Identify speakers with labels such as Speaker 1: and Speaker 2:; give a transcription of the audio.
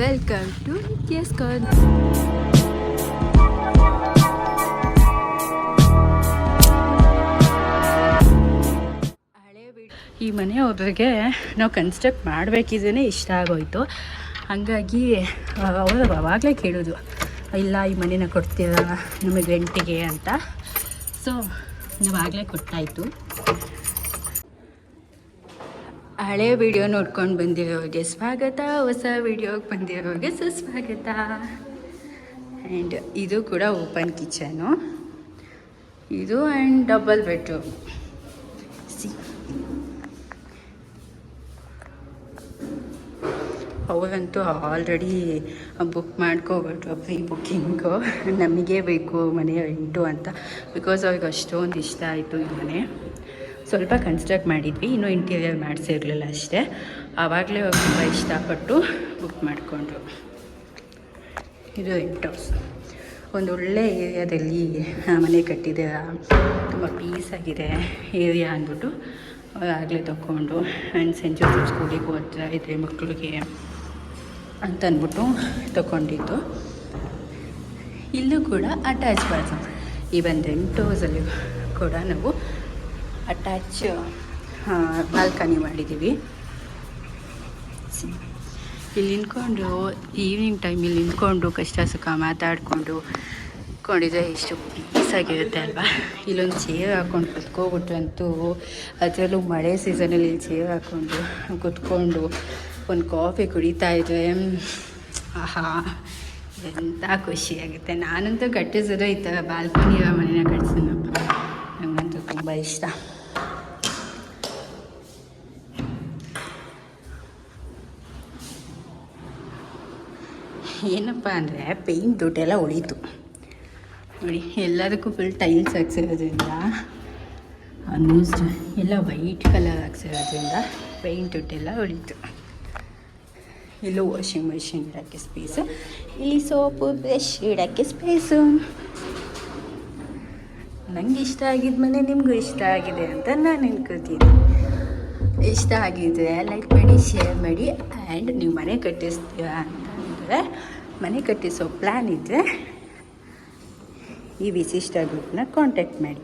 Speaker 1: Welcome to ನಿತ್ಯಸ್ ಕಾನ್ ಈ ಮನೆ ಅವ್ರಿಗೆ ನಾವು ಕನ್ಸ್ಟ್ರಕ್ಟ್ ಮಾಡಬೇಕಿದ್ರೆ ಇಷ್ಟ ಆಗೋಯ್ತು. ಹಾಗಾಗಿ ಅವರು ಅವಾಗಲೇ ಕೇಳೋದು ಇಲ್ಲ, ಈ ಮನೇನ ಕೊಡ್ತೀರ ನಮಗೆ ರೆಂಟಿಗೆ ಅಂತ. ಸೊ ನಾವಾಗಲೇ ಕೊಟ್ಟಾಯಿತು. ಹಳೆ ವಿಡಿಯೋ ನೋಡ್ಕೊಂಡು ಬಂದಿರೋರಿಗೆ ಸ್ವಾಗತ, ಹೊಸ ವಿಡಿಯೋಗೆ ಬಂದಿರೋರಿಗೆ ಸುಸ್ವಾಗತ. ಆ್ಯಂಡ್ ಇದು ಕೂಡ ಓಪನ್ ಕಿಚನು. ಇದು ಆ್ಯಂಡ್ ಡಬಲ್ ಬೆಡ್ರೂಮ್ ಸಿ ಅವರಂತೂ ಆಲ್ರೆಡಿ ಬುಕ್ ಮಾಡ್ಕೋಬಿಟ್ರು ಪ್ರೀ ಬುಕ್ಕಿಂಗು ನಮಗೆ ಬೇಕು ಮನೆ ರೆಂಟು ಅಂತ. ಬಿಕಾಸ್ ಅವ್ರಿಗೆ ಅಷ್ಟೊಂದು ಇಷ್ಟ ಆಯಿತು ಈ ಮನೆ. ಸ್ವಲ್ಪ ಕನ್ಸ್ಟ್ರಕ್ಟ್ ಮಾಡಿದ್ವಿ, ಇನ್ನೂ ಇಂಟೀರಿಯರ್ ಮಾಡಿಸಿರಲಿಲ್ಲ ಅಷ್ಟೇ. ಆವಾಗಲೇ ತುಂಬ ಇಷ್ಟಪಟ್ಟು ಬುಕ್ ಮಾಡಿಕೊಂಡ್ರು. ಇದು ಎಂಟ್ ಒಂದು ಒಳ್ಳೆ ಏರಿಯಾದಲ್ಲಿ ಮನೆ ಕಟ್ಟಿದೆ ತುಂಬ ಪೀಸಾಗಿದೆ ಏರಿಯಾ ಅಂದ್ಬಿಟ್ಟು ಆಗಲೇ ತಗೊಂಡು. ಆ್ಯಂಡ್ ಸೆಂಟ್ ಜೋಸೆಫ್ ಸ್ಕೂಲಿಗೆ ಹೋದ್ರೆ ಇದೆ ಮಕ್ಕಳಿಗೆ ಅಂತ ಅಂದ್ಬಿಟ್ಟು ತಗೊಂಡಿದ್ದು. ಇಲ್ಲೂ ಕೂಡ ಅಟ್ಯಾಚ್ ಬಾತ್ರೂಮ್ ಈ ಒಂದು ರೆಂಟ್ ಹೌಸಲ್ಲಿ ಕೂಡ ನಾವು ಅಟ್ಯಾಚ್ ಬಾಲ್ಕನಿ ಮಾಡಿದ್ದೀವಿ. ಇಲ್ಲಿ ನಿಂತ್ಕೊಂಡು ಈವ್ನಿಂಗ್ ಟೈಮಲ್ಲಿ ನಿಂತ್ಕೊಂಡು ಕಷ್ಟ ಸುಖ ಮಾತಾಡಿಕೊಂಡು ಕೊಂಡಿದ್ರೆ ಎಷ್ಟು ಪೀಸಾಗಿರುತ್ತೆ ಅಲ್ವಾ? ಇಲ್ಲೊಂದು ಚೇರ್ ಹಾಕ್ಕೊಂಡು ಕುತ್ಕೋಬಿಟ್ರಂತೂ ಅದರಲ್ಲೂ ಮಳೆ ಸೀಸನಲ್ಲಿ ಇಲ್ಲಿ ಚೇರ್ ಹಾಕ್ಕೊಂಡು ಕುತ್ಕೊಂಡು ಒಂದು ಕಾಫಿ ಕುಡಿತಾ ಇದ್ರೆ ಆಹಾ ಎಂಥ ಖುಷಿಯಾಗುತ್ತೆ ನಾನಂತೂ ಕಟ್ಟಿಸೋದು ಈ ಥರ ಬಾಲ್ಕನಿ ಇರೋ ಮನೇನ ಕಟ್ಸೋಣಪ್ಪ ನನಗಂತೂ ತುಂಬ ಇಷ್ಟ. ಏನಪ್ಪ ಅಂದರೆ ಪೇಂಟ್ ದುಡ್ಡೆಲ್ಲ ಉಳೀತು. ನೋಡಿ, ಎಲ್ಲದಕ್ಕೂ ಫುಲ್ ಟೈಲ್ಸ್ ಹಾಕ್ಸಿರೋದ್ರಿಂದ ಆಲ್ಮೋಸ್ಟ್ ಎಲ್ಲ ವೈಟ್ ಕಲರ್ ಹಾಕ್ಸಿರೋದ್ರಿಂದ ಪೇಂಟ್ ದುಡ್ಡೆಲ್ಲ ಉಳೀತು. ಇಲ್ಲೂ ವಾಷಿಂಗ್ ಮೆಷಿನ್ ಇಡೋಕ್ಕೆ ಸ್ಪೇಸು ಇಲ್ಲಿ ಸೋಪು ಬ್ರಷ್ ಇಡೋಕ್ಕೆ ಸ್ಪೇಸು ನಂಗೆ ಇಷ್ಟ ಆಗಿದ ಮನೆ ನಿಮಗೂ ಇಷ್ಟ ಆಗಿದೆ ಅಂತ ನಾನು ಅನ್ಕೋತೀನಿ. ಇಷ್ಟ ಆಗಿದ್ರೆ ಲೈಕ್ ಮಾಡಿ ಶೇರ್ ಮಾಡಿ ಆ್ಯಂಡ್ ನೀವು ಮನೆ ಕಟ್ಟಿಸ್ತೀರಾ ಅಂತಂದರೆ ಮನೆ ಕಟ್ಟಿಸೋ ಪ್ಲ್ಯಾನ್ ಇದ್ದರೆ ಈ ವಿಶಿಷ್ಟ ಗ್ರೂಪ್ನ ಕಾಂಟ್ಯಾಕ್ಟ್ ಮಾಡಿ.